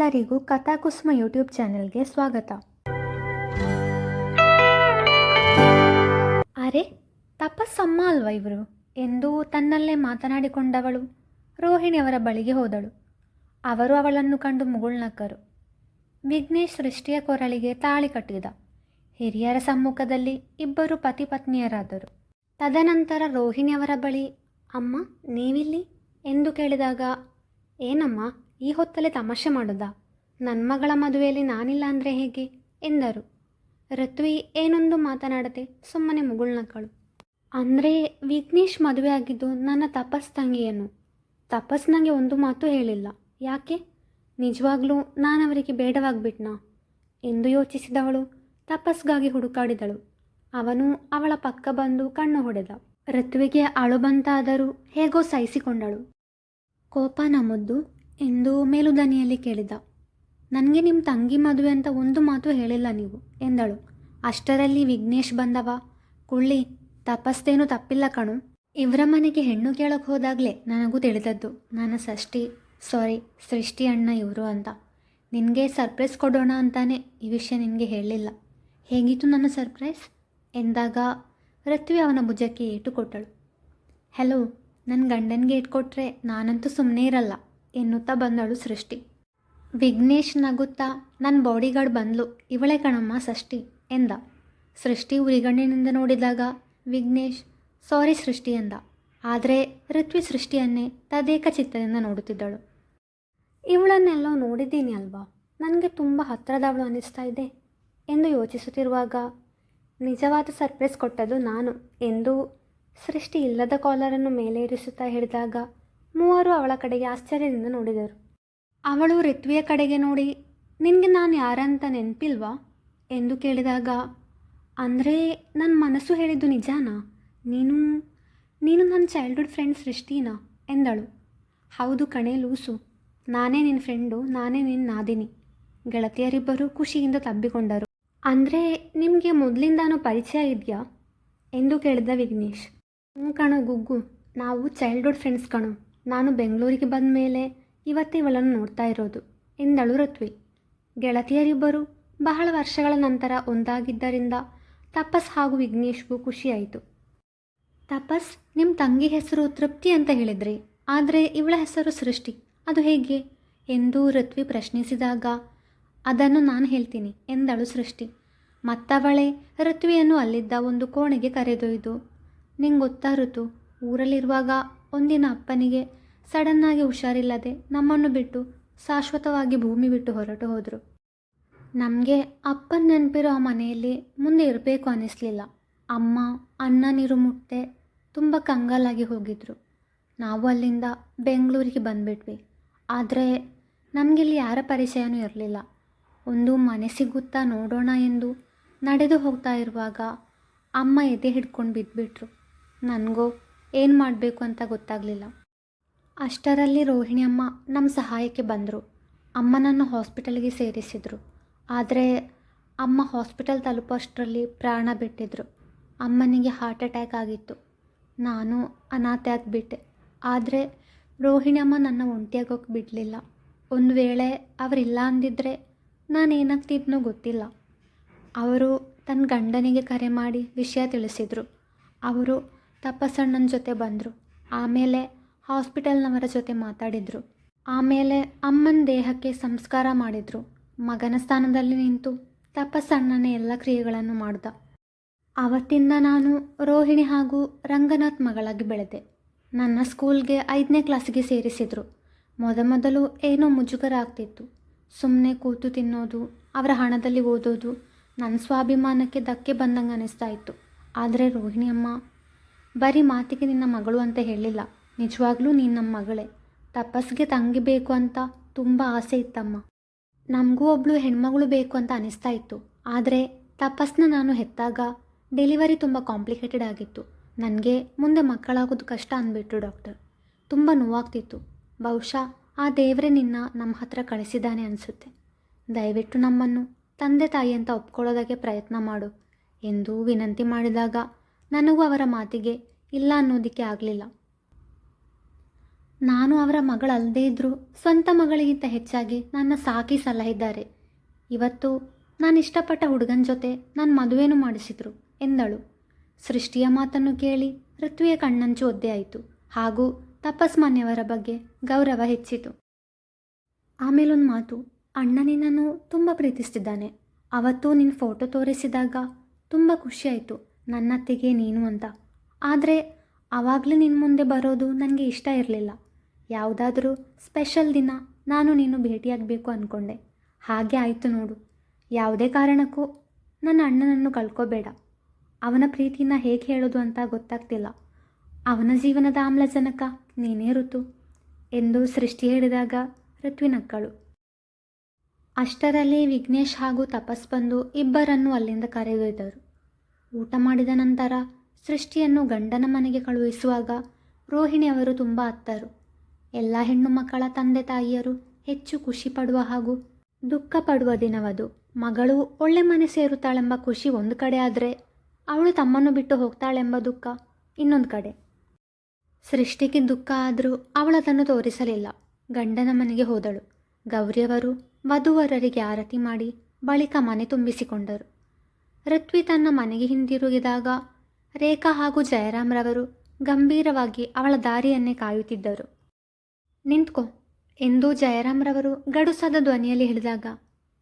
ಎಲ್ಲರಿಗೂ ಕಥಾಕುಸುಮ ಯೂಟ್ಯೂಬ್ ಚಾನೆಲ್ಗೆ ಸ್ವಾಗತ. ಅರೆ, ತಪಸ್ಸಮ್ಮ ಅಲ್ವಾ ಇವರು? ಎಂದು ತನ್ನಲ್ಲೇ ಮಾತನಾಡಿಕೊಂಡವಳು. ರೋಹಿಣಿಯವರ ಬಳಿಗೆ ಹೋದಳು. ಅವರು ಅವಳನ್ನು ಕಂಡು ಮುಗುಳ್ನಕ್ಕರು ವಿಘ್ನೇಶ್ ಸೃಷ್ಟಿಯ ಕೊರಳಿಗೆ ತಾಳಿ ಕಟ್ಟಿದ. ಹಿರಿಯರ ಸಮ್ಮುಖದಲ್ಲಿ ಇಬ್ಬರು ಪತಿ ಪತ್ನಿಯರಾದರು. ತದನಂತರ ರೋಹಿಣಿಯವರ ಬಳಿ, ಅಮ್ಮ, ನೀವಿಲ್ಲಿ? ಎಂದು ಕೇಳಿದಾಗ ಏನಮ್ಮ, ಈ ಹೊತ್ತಲ್ಲೇ ತಮಾಷೆ ಮಾಡೋದಾ? ನನ್ನ ಮಗಳ ಮದುವೆಯಲ್ಲಿ ನಾನಿಲ್ಲ ಅಂದರೆ ಹೇಗೆ? ಎಂದರು. ಋತ್ವಿ ಏನೊಂದು ಮಾತನಾಡದೆ ಸುಮ್ಮನೆ ಮುಗುಳ್ನಕ್ಕಳು ಅಂದರೆ ವಿಘ್ನೇಶ್ ಮದುವೆ ಆಗಿದ್ದು ನನ್ನ ತಪಸ್ ತಂಗಿಯನ್ನು. ತಪಸ್ ನನಗೆ ಒಂದು ಮಾತು ಹೇಳಿಲ್ಲ. ಯಾಕೆ? ನಿಜವಾಗ್ಲೂ ನಾನು ಅವರಿಗೆ ಬೇಡವಾಗ್ಬಿಟ್ನಾ? ಎಂದು ಯೋಚಿಸಿದವಳು ತಪಸ್ಗಾಗಿ ಹುಡುಕಾಡಿದಳು. ಅವನು ಅವಳ ಪಕ್ಕ ಬಂದು ಕಣ್ಣು ಹೊಡೆದ. ಋತ್ವಿಗೆ ಅಳು ಬಂತಾದರೂ ಹೇಗೋ ಸಹಿಸಿಕೊಂಡಳು. ಕೋಪ ನಮ್ಮದ್ದು ಎಂದು ಮೇಲುದನಿಯಲ್ಲಿ ಕೇಳಿದ. ನನಗೆ ನಿಮ್ಮ ತಂಗಿ ಮದುವೆ ಅಂತ ಒಂದು ಮಾತು ಹೇಳಿಲ್ಲ ನೀವು, ಎಂದಳು. ಅಷ್ಟರಲ್ಲಿ ವಿಘ್ನೇಶ್ ಬಂದವ. ಕುಳ್ಳಿ, ತಪಸ್ತೇನು ತಪ್ಪಿಲ್ಲ ಕಣು. ಇವರ ಮನೆಗೆ ಹೆಣ್ಣು ಕೇಳಕ್ಕೆ ಹೋದಾಗಲೇ ನನಗೂ ತಿಳಿದದ್ದು. ನನ್ನ ಷಷ್ಠಿ ಸಾರಿ ಸೃಷ್ಟಿ ಅಣ್ಣ ಇವರು ಅಂತ. ನಿನಗೆ ಸರ್ಪ್ರೈಸ್ ಕೊಡೋಣ ಅಂತಾನೆ ಈ ವಿಷಯ ನಿನಗೆ ಹೇಳಲಿಲ್ಲ ಹೇಗಿತ್ತು ನನ್ನ ಸರ್ಪ್ರೈಸ್ ಎಂದಾಗ ರತ್ವಿ ಅವನ ಭುಜಕ್ಕೆ ಏಟು ಕೊಟ್ಟಳು. ಹೆಲೋ ನನ್ನ ಗಂಡನಿಗೆ ಇಟ್ಕೊಟ್ರೆ ನಾನಂತೂ ಸುಮ್ಮನೆ ಇರಲ್ಲ ಎನ್ನುತ್ತಾ ಬಂದಳು ಸೃಷ್ಟಿ. ವಿಘ್ನೇಶ್ ನಗುತ್ತಾ ನನ್ನ ಬಾಡಿಗಾರ್ಡ್ ಬಂದ್ಲು, ಇವಳೆ ಕಣಮ್ಮ ಷಷ್ಠಿ ಎಂದ. ಸೃಷ್ಟಿ ಉರಿಗಣ್ಣಿನಿಂದ ನೋಡಿದಾಗ, ವಿಘ್ನೇಶ್ ಸಾರಿ ಸೃಷ್ಟಿ ಎಂದ. ಆದರೆ ಋತ್ವಿ ಸೃಷ್ಟಿಯನ್ನೇ ತದೇಕ ಚಿತ್ತದಿಂದ ನೋಡುತ್ತಿದ್ದಳು. ಇವಳನ್ನೆಲ್ಲೋ ನೋಡಿದ್ದೀನಿ ಅಲ್ವಾ? ನನಗೆ ತುಂಬ ಹತ್ತಿರದವಳು ಅನ್ನಿಸ್ತಾ ಇದೆ ಎಂದು ಯೋಚಿಸುತ್ತಿರುವಾಗ, ನಿಜವಾದ ಸರ್ಪ್ರೈಸ್ ಕೊಟ್ಟದ್ದು ನಾನು ಎಂದು ಸೃಷ್ಟಿ ಇಲ್ಲದ ಕಾಲರನ್ನು ಮೇಲೇರಿಸುತ್ತಾ ಹಿಡಿದಾಗ ಮೂವರು ಅವಳ ಕಡೆಗೆ ಆಶ್ಚರ್ಯದಿಂದ ನೋಡಿದರು. ಅವಳು ಋತ್ವಿಯ ಕಡೆಗೆ ನೋಡಿ, ನಿನಗೆ ನಾನು ಯಾರಂತ ನೆನಪಿಲ್ವಾ? ಎಂದು ಕೇಳಿದಾಗ, ಅಂದರೆ ನನ್ನ ಮನಸ್ಸು ಹೇಳಿದ್ದು ನಿಜಾನಾ? ನೀನು ನೀನು ನನ್ನ ಚೈಲ್ಡ್ಹುಡ್ ಫ್ರೆಂಡ್ ಸೃಷ್ಟಿನಾ? ಎಂದಳು. ಹೌದು ಕಣೆ ಲೂಸು, ನಾನೇ ನಿನ್ನ ಫ್ರೆಂಡು ನಾನೇ ನಿನ್ನ ನಾದಿನಿ. ಗೆಳತಿಯರಿಬ್ಬರು ಖುಷಿಯಿಂದ ತಬ್ಬಿಕೊಂಡರು. ಅಂದರೆ ನಿಮಗೆ ಮೊದಲಿಂದಾನು ಪರಿಚಯ ಇದೆಯಾ? ಎಂದು ಕೇಳಿದ ವಿಘ್ನೇಶ್. ಹ್ಞೂ ಕಣ ಗುಗ್ಗು, ನಾವು ಚೈಲ್ಡ್ಹುಡ್ ಫ್ರೆಂಡ್ಸ್ ಕಣೋ. ನಾನು ಬೆಂಗಳೂರಿಗೆ ಬಂದ ಮೇಲೆ ಇವತ್ತೇ ಇವಳನ್ನು ನೋಡ್ತಾ ಇರೋದು ಎಂದಳು ಋತ್ವಿ ಗೆಳತಿಯರಿಬ್ಬರು ಬಹಳ ವರ್ಷಗಳ ನಂತರ ಒಂದಾಗಿದ್ದರಿಂದ ತಪಸ್ ಹಾಗೂ ವಿಘ್ನೇಶ್ಗೂ ಖುಷಿಯಾಯಿತು. ತಪಸ್ ನಿಮ್ಮ ತಂಗಿ ಹೆಸರು ತೃಪ್ತಿ ಅಂತ ಹೇಳಿದ್ರಿ, ಆದರೆ ಇವಳ ಹೆಸರು ಸೃಷ್ಟಿ. ಅದು ಹೇಗೆ? ಎಂದು ಋತ್ವಿ ಪ್ರಶ್ನಿಸಿದಾಗ, ಅದನ್ನು ನಾನು ಹೇಳ್ತೀನಿ, ಎಂದಳು ಸೃಷ್ಟಿ. ಮತ್ತವಳೆ ಋತ್ವಿಯನ್ನು ಅಲ್ಲಿದ್ದ ಒಂದು ಕೋಣೆಗೆ ಕರೆದೊಯ್ದು ನಿಂಗೆ ಗೊತ್ತಾ ಋತು. ಊರಲ್ಲಿರುವಾಗ ಒಂದಿನ ಅಪ್ಪನಿಗೆ ಸಡನ್ನಾಗಿ ಹುಷಾರಿಲ್ಲದೆ ನಮ್ಮನ್ನು ಬಿಟ್ಟು ಶಾಶ್ವತವಾಗಿ ಭೂಮಿ ಬಿಟ್ಟು ಹೊರಟು ಹೋದರು. ನಮಗೆ ಅಪ್ಪನ ನೆನಪಿರೋ ಆ ಮನೆಯಲ್ಲಿ ಮುಂದೆ ಇರಬೇಕು ಅನ್ನಿಸ್ಲಿಲ್ಲ ಅಮ್ಮ ಅನ್ನ ನೀರು ಮುಟ್ಟೆ ತುಂಬ ಕಂಗಾಲಾಗಿ ಹೋಗಿದ್ರು. ನಾವು ಅಲ್ಲಿಂದ ಬೆಂಗಳೂರಿಗೆ ಬಂದುಬಿಟ್ವಿ. ಆದರೆ ನಮಗಿಲ್ಲಿ ಯಾರ ಪರಿಚಯನೂ ಇರಲಿಲ್ಲ. ಒಂದು ಮನೆ ಸಿಗುತ್ತಾ ನೋಡೋಣ ಎಂದು ನಡೆದು ಹೋಗ್ತಾ ಇರುವಾಗ ಅಮ್ಮ ಎದೆ ಹಿಡ್ಕೊಂಡು ಬಿದ್ದುಬಿಟ್ರು ನನಗೋ, ಏನು ಮಾಡಬೇಕು ಅಂತ ಗೊತ್ತಾಗಲಿಲ್ಲ. ಅಷ್ಟರಲ್ಲಿ ರೋಹಿಣಿ ಅಮ್ಮ ನಮ್ಮ ಸಹಾಯಕ್ಕೆ ಬಂದರು. ಅಮ್ಮನನ್ನು ಹಾಸ್ಪಿಟಲ್ಗೆ ಸೇರಿಸಿದರು. ಆದರೆ ಅಮ್ಮ ಹಾಸ್ಪಿಟಲ್ ತಲುಪೋಷ್ಟರಲ್ಲಿ ಪ್ರಾಣ ಬಿಟ್ಟಿದ್ರು. ಅಮ್ಮನಿಗೆ ಹಾರ್ಟ್ ಅಟ್ಯಾಕ್ ಆಗಿತ್ತು. ನಾನು ಅನಾಥೆ ಆಗಿಬಿಟ್ಟೆ. ಆದರೆ ರೋಹಿಣಿ ಅಮ್ಮ ನನ್ನ ಒಂಟಿಯಾಗೋಕೆ ಬಿಡಲಿಲ್ಲ. ಒಂದು ವೇಳೆ ಅವರಿಲ್ಲ ಅಂದಿದ್ರೆ ನಾನು ಏನಾಗ್ತಿದ್ನೋ ಗೊತ್ತಿಲ್ಲ. ಅವರು ತನ್ನ ಗಂಡನಿಗೆ ಕರೆ ಮಾಡಿ ವಿಷಯ ತಿಳಿಸಿದರು. ಅವರು ತಪಸ್ಸಣ್ಣನ ಜೊತೆ ಬಂದರು. ಆಮೇಲೆ ಹಾಸ್ಪಿಟಲ್ನವರ ಜೊತೆ ಮಾತಾಡಿದರು. ಆಮೇಲೆ ಅಮ್ಮನ ದೇಹಕ್ಕೆ ಸಂಸ್ಕಾರ ಮಾಡಿದರು. ಮಗನ ಸ್ಥಾನದಲ್ಲಿ ನಿಂತು ತಪಸ್ಸಣ್ಣನೇ ಎಲ್ಲ ಕ್ರಿಯೆಗಳನ್ನು ಮಾಡ್ದ. ಆವತ್ತಿಂದ ನಾನು ರೋಹಿಣಿ ಹಾಗೂ ರಂಗನಾಥ್ ಮಗಳಾಗಿ ಬೆಳೆದೆ. ನನ್ನ ಸ್ಕೂಲ್ಗೆ ಐದನೇ ಕ್ಲಾಸಿಗೆ ಸೇರಿಸಿದರು. ಮೊದಮೊದಲು ಏನೋ ಮುಜುಗರ ಆಗ್ತಿತ್ತು ಸುಮ್ಮನೆ ಕೂತು ತಿನ್ನೋದು, ಅವರ ಹಣದಲ್ಲಿ ಓದೋದು ನನ್ನ ಸ್ವಾಭಿಮಾನಕ್ಕೆ ಧಕ್ಕೆ ಬಂದಂಗೆ ಅನ್ನಿಸ್ತಾ ಇತ್ತು. ಆದರೆ ರೋಹಿಣಿ ಅಮ್ಮ ಬರೀ ಮಾತಿಗೆ ನಿನ್ನ ಮಗಳು ಅಂತ ಹೇಳಿಲ್ಲ. ನಿಜವಾಗ್ಲೂ ನೀನು ನಮ್ಮ ಮಗಳೇ. ತಪಸ್ಗೆ ತಂಗಿ ಬೇಕು ಅಂತ ತುಂಬ ಆಸೆ ಇತ್ತಮ್ಮ. ನಮಗೂ ಒಬ್ಳು ಹೆಣ್ಮಗಳು ಬೇಕು ಅಂತ ಅನಿಸ್ತಾ ಇತ್ತು. ಆದರೆ ತಪಸ್ನ ನಾನು ಹೆತ್ತಾಗ ಡೆಲಿವರಿ ತುಂಬ ಕಾಂಪ್ಲಿಕೇಟೆಡ್ ಆಗಿತ್ತು. ನನಗೆ ಮುಂದೆ ಮಕ್ಕಳಾಗೋದು ಕಷ್ಟ ಅಂದ್ಬಿಟ್ರು ಡಾಕ್ಟರ್. ತುಂಬ ನೋವಾಗ್ತಿತ್ತು. ಬಹುಶಃ ಆ ದೇವರೇ ನಿನ್ನ ನಮ್ಮ ಹತ್ರ ಕಳಿಸಿದ್ದಾನೆ ಅನಿಸುತ್ತೆ. ದಯವಿಟ್ಟು ನಮ್ಮನ್ನು ತಂದೆ ತಾಯಿ ಅಂತ ಒಪ್ಕೊಳ್ಳೋದಕ್ಕೆ ಪ್ರಯತ್ನ ಮಾಡು. ಎಂದು ವಿನಂತಿ ಮಾಡಿದಾಗ ನನಗೂ ಅವರ ಮಾತಿಗೆ ಇಲ್ಲ ಅನ್ನೋದಕ್ಕೆ ಆಗಲಿಲ್ಲ. ನಾನು ಅವರ ಮಗಳಲ್ಲದೇ ಇದ್ದರೂ ಸ್ವಂತ ಮಗಳಿಗಿಂತ ಹೆಚ್ಚಾಗಿ ನನ್ನ ಸಾಕಿ ಸಲಹಿದ್ದಾರೆ. ಇವತ್ತು ನಾನು ಇಷ್ಟಪಟ್ಟ ಹುಡುಗನ ಜೊತೆ ನಾನು ಮದುವೆನೂ ಮಾಡಿಸಿದ್ರು ಎಂದಳು. ಸೃಷ್ಟಿಯ ಮಾತನ್ನು ಕೇಳಿ ಋತ್ವಿಯ ಕಣ್ಣಂಚು ಒದ್ದೆ ಆಯಿತು. ಹಾಗೂ ತಪಸ್ಮಾನ್ಯವರ ಬಗ್ಗೆ ಗೌರವ ಹೆಚ್ಚಿತು. ಆಮೇಲೊಂದು ಮಾತು ಅಣ್ಣ ನಿನ್ನನ್ನು ತುಂಬ ಪ್ರೀತಿಸ್ತಿದ್ದಾನೆ. ಅವತ್ತು ನಿನ್ನ ಫೋಟೋ ತೋರಿಸಿದಾಗ ತುಂಬ ಖುಷಿಯಾಯಿತು ನನ್ನತ್ತೆಗೆ ನೀನು ಅಂತ. ಆದರೆ ಆವಾಗಲೇ ನಿನ್ನ ಮುಂದೆ ಬರೋದು ನನಗೆ ಇಷ್ಟ ಇರಲಿಲ್ಲ. ಯಾವುದಾದ್ರೂ ಸ್ಪೆಷಲ್ ದಿನ ನಾನು ನೀನು ಭೇಟಿಯಾಗಬೇಕು ಅಂದ್ಕೊಂಡೆ ಹಾಗೆ ಆಯಿತು ನೋಡು. ಯಾವುದೇ ಕಾರಣಕ್ಕೂ ನನ್ನ ಅಣ್ಣನನ್ನು ಕಳ್ಕೋಬೇಡ. ಅವನ ಪ್ರೀತಿನ ಹೇಗೆ ಹೇಳೋದು ಅಂತ ಗೊತ್ತಾಗ್ತಿಲ್ಲ. ಅವನ ಜೀವನದ ಆಮ್ಲಜನಕ ನೀನೇ ಋತು ಎಂದು ಸೃಷ್ಟಿ ಹೇಳಿದಾಗ ಋತ್ವಿನಕ್ಕಳು ಅಷ್ಟರಲ್ಲಿ ವಿಘ್ನೇಶ್ ಹಾಗೂ ತಪಸ್ ಬಂದು ಇಬ್ಬರನ್ನು ಅಲ್ಲಿಂದ ಕರೆದೊಯ್ದರು. ಊಟ ಮಾಡಿದ ನಂತರ ಸೃಷ್ಟಿಯನ್ನು ಗಂಡನ ಮನೆಗೆ ಕಳುಹಿಸುವಾಗ ರೋಹಿಣಿಯವರು ತುಂಬ ಅತ್ತರು. ಎಲ್ಲ ಹೆಣ್ಣು ಮಕ್ಕಳ ತಂದೆ ತಾಯಿಯರು ಹೆಚ್ಚು ಖುಷಿ ಪಡುವ ಹಾಗೂ ದುಃಖ ಪಡುವ ದಿನವದು. ಮಗಳು ಒಳ್ಳೆ ಮನೆ ಸೇರುತ್ತಾಳೆಂಬ ಖುಷಿ ಒಂದು ಕಡೆ ಆದರೆ ಅವಳು ತಮ್ಮನ್ನು ಬಿಟ್ಟು ಹೋಗ್ತಾಳೆಂಬ ದುಃಖ ಇನ್ನೊಂದು ಕಡೆ. ಸೃಷ್ಟಿಗೆ ದುಃಖ ಆದರೂ ಅವಳದನ್ನು ತೋರಿಸಲಿಲ್ಲ. ಗಂಡನ ಮನೆಗೆ ಹೋದಳು. ಗೌರಿಯವರು ವಧುವರರಿಗೆ ಆರತಿ ಮಾಡಿ ಬಳಿಕ ಮನೆ ತುಂಬಿಸಿಕೊಂಡರು. ಋತ್ವಿ ತನ್ನ ಮನೆಗೆ ಹಿಂದಿರುಗಿದಾಗ ರೇಖಾ ಹಾಗೂ ಜಯರಾಮ್ರವರು ಗಂಭೀರವಾಗಿ ಅವಳ ದಾರಿಯನ್ನೇ ಕಾಯುತ್ತಿದ್ದರು. ನಿಂತ್ಕೋ, ಎಂದು ಜಯರಾಮ್ರವರು ಗಡುಸದ ಧ್ವನಿಯಲ್ಲಿ ಹೇಳಿದಾಗ,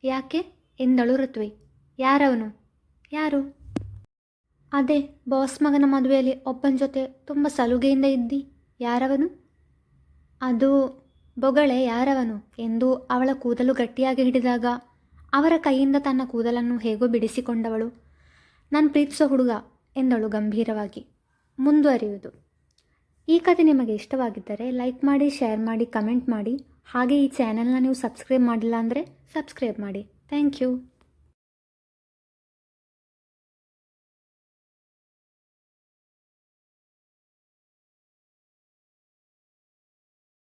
ಯಾಕೆ? ಎಂದಳು ಋತ್ವಿ ಯಾರವನು? ಯಾರು? ಅದೇ, ಬಾಸ್ ಮಗನ ಮದುವೆಯಲ್ಲಿ ಒಬ್ಬನ ಜೊತೆ ತುಂಬ ಸಲುಗೆಯಿಂದ ಇದ್ದಿ. ಯಾರವನು? ಅದು ಬೊಗಳೆ ಯಾರವನು? ಎಂದು ಅವಳ ಕೂದಲು ಗಟ್ಟಿಯಾಗಿ ಹಿಡಿದಾಗ ಅವರ ಕೈಯಿಂದ ತನ್ನ ಕೂದಲನ್ನು ಹೇಗೋ ಬಿಡಿಸಿಕೊಂಡವಳು. ನಾನು ಪ್ರೀತಿಸೋ ಹುಡುಗ, ಎಂದಳು ಗಂಭೀರವಾಗಿ. ಮುಂದುವರಿಯುವುದು. ಈ ಕಥೆ ನಿಮಗೆ ಇಷ್ಟವಾಗಿದ್ದರೆ ಲೈಕ್ ಮಾಡಿ, ಶೇರ್ ಮಾಡಿ, ಕಮೆಂಟ್ ಮಾಡಿ. ಹಾಗೆ ಈ ಚಾನೆಲ್ನ ನೀವು ಸಬ್ಸ್ಕ್ರೈಬ್ ಮಾಡಿಲ್ಲ ಅಂದರೆ ಸಬ್ಸ್ಕ್ರೈಬ್ ಮಾಡಿ. Thank you.